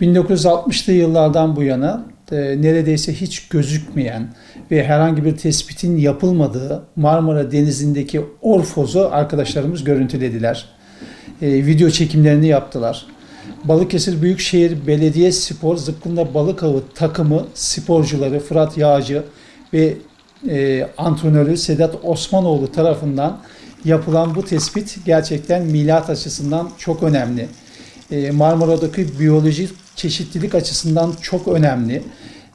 1960'lı yıllardan bu yana e, neredeyse hiç gözükmeyen ve herhangi bir tespitin yapılmadığı Marmara Denizi'ndeki orfozu arkadaşlarımız görüntülediler. E, video çekimlerini yaptılar. Balıkesir Büyükşehir Belediye Spor Zıpkın'da Balık Avı takımı sporcuları Fırat Yağcı ve e, antrenörü Sedat Osmanoğlu tarafından yapılan bu tespit gerçekten milat açısından çok önemli. E, Marmara'daki biyolojik çeşitlilik açısından çok önemli.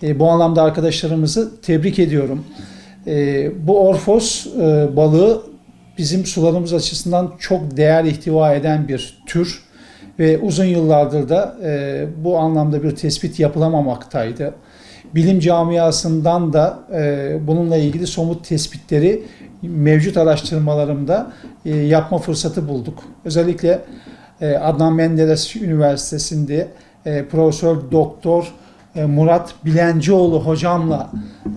E, bu anlamda arkadaşlarımızı tebrik ediyorum. E, bu orfos e, balığı bizim sularımız açısından çok değer ihtiva eden bir tür ve uzun yıllardır da e, bu anlamda bir tespit yapılamamaktaydı. Bilim camiasından da e, bununla ilgili somut tespitleri mevcut araştırmalarımda e, yapma fırsatı bulduk. Özellikle e, Adnan Menderes Üniversitesi'nde e, Profesör Doktor e, Murat Bilencioğlu hocamla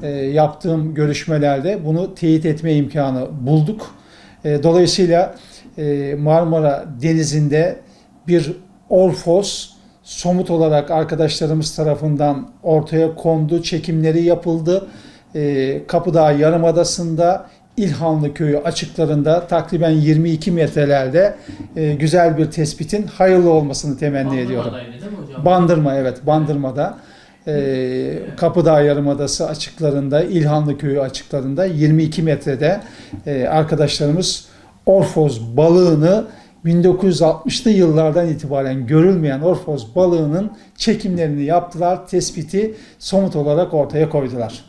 e, yaptığım görüşmelerde bunu teyit etme imkanı bulduk. E, Dolayısıyla e, Marmara Denizi'nde bir orfos somut olarak arkadaşlarımız tarafından ortaya kondu, çekimleri yapıldı. E, Kapıdağ Yarımadası'nda İlhanlı Köyü açıklarında takriben 22 metrelerde e, güzel bir tespitin hayırlı olmasını temenni ediyorum. Mi hocam? Bandırma evet Bandırma'da e, Kapıdağ Yarımadası açıklarında İlhanlı Köyü açıklarında 22 metrede e, arkadaşlarımız orfoz balığını 1960'lı yıllardan itibaren görülmeyen orfoz balığının çekimlerini yaptılar, tespiti somut olarak ortaya koydular.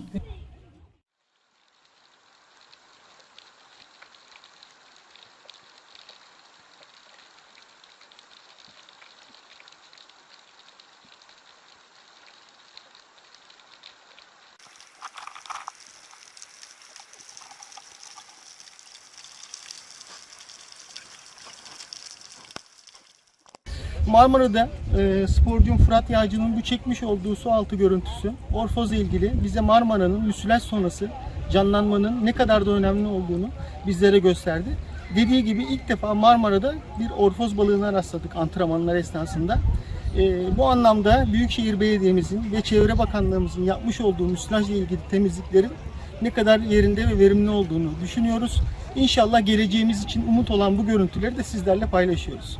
Marmara'da e, sporcum Fırat Yağcı'nın bu çekmiş olduğu su altı görüntüsü Orfoz'la ilgili bize Marmara'nın müsilaj sonrası canlanmanın ne kadar da önemli olduğunu bizlere gösterdi. Dediği gibi ilk defa Marmara'da bir orfoz balığına rastladık antrenmanlar esnasında. E, bu anlamda Büyükşehir Belediye'mizin ve Çevre Bakanlığımızın yapmış olduğu müsilajla ilgili temizliklerin ne kadar yerinde ve verimli olduğunu düşünüyoruz. İnşallah geleceğimiz için umut olan bu görüntüleri de sizlerle paylaşıyoruz.